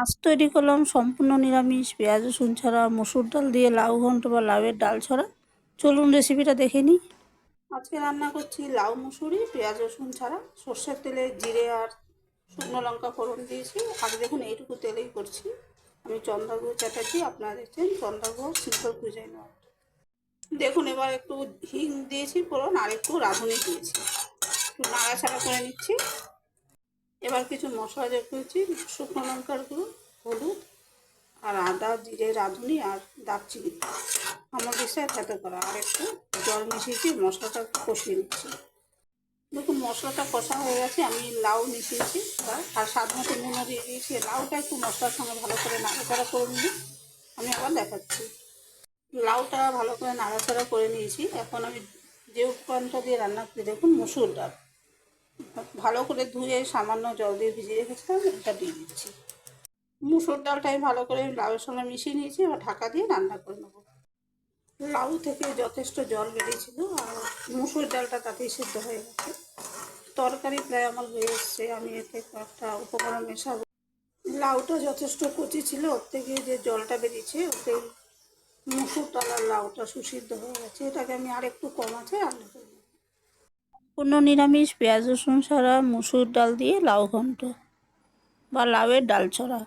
আজ তৈরি করলাম, সম্পূর্ণ নিরামিষ, পেঁয়াজ, রসুন ছাড়া, মসুর ডাল দিয়ে লাউ ঘন্ট বা লাউয়ের ডাল ছড়া। চলুন রেসিপিটা দেখে নিই। আজকে রান্না করছি লাউ, মুসুরি, পেঁয়াজ, রসুন ছাড়া। সর্ষের তেলে জিরে আর শুকনো লঙ্কা ফোড়ন দিয়েছি। আগে দেখুন, এইটুকু তেলেই করছি। আমি চন্দ্রগুড় চ্যাটার্জি আপনারা দেখছেন চন্দ্রগুড় সিম্পল পূজায় নেওয়া দেখুন, এবার একটু হিং দিয়েছি ফোড়ন, আর একটু রাঁধুনি দিয়েছি। একটু নাড়াচাড়া করে নিচ্ছি। এবার কিছু মশলা যোগ করেছি, শুকনো লঙ্কার গুঁড়ো, হলুদ আর আদা, জিরে, রাঁধুনি আর দারচিনি। আমার বিষয়ে খেতে করা, আর একটু জল মিশিয়েছি, মশলাটা কষিয়ে নিচ্ছি। দেখুন, মশলাটা কষা হয়ে গেছে, আমি লাউ মিশিয়েছি আর স্বাদ মতো নুনও দিয়ে দিয়েছি। লাউটা একটু মশলার সঙ্গে ভালো করে নাড়াচাড়া করে নিই আমি আবার দেখাচ্ছি। লাউটা ভালো করে নাড়াচাড়া করে নিয়েছি। এখন আমি যে উপকরণটা দিয়ে রান্না করি, দেখুন, মসুর ডাল। ভালো করে ধুয়ে সামান্য জল দিয়ে ভিজিয়ে রেখেছিলাম, এটা দিয়ে দিচ্ছি। মুসুর ডালটা আমি ভালো করে লাউয়ের সঙ্গে মিশিয়ে নিয়েছি, এবার ঢাকা দিয়ে রান্না করে নেব। লাউ থেকে যথেষ্ট জল বেরিয়েছিল, আর মুসুর ডালটা তাতেই সেদ্ধ হয়ে গেছে। তরকারি প্রায় আমার হয়ে এসছে, আমি এতে কয়েকটা উপকরণ মেশাবো। লাউটা যথেষ্ট কচি ছিল, ওর থেকে যে জলটা বেরিয়েছে, ওতেই মুসুর ডাল আর লাউটা সুসিদ্ধ হয়ে গেছে। এটাকে আমি আর একটু কম আছে রান্না করব পূর্ণ নিরামিষ পেঁয়াজ রসুন ছাড়া মুসুর ডাল দিয়ে লাউ ঘন্ট বা লাউয়ের ডাল ছড়া।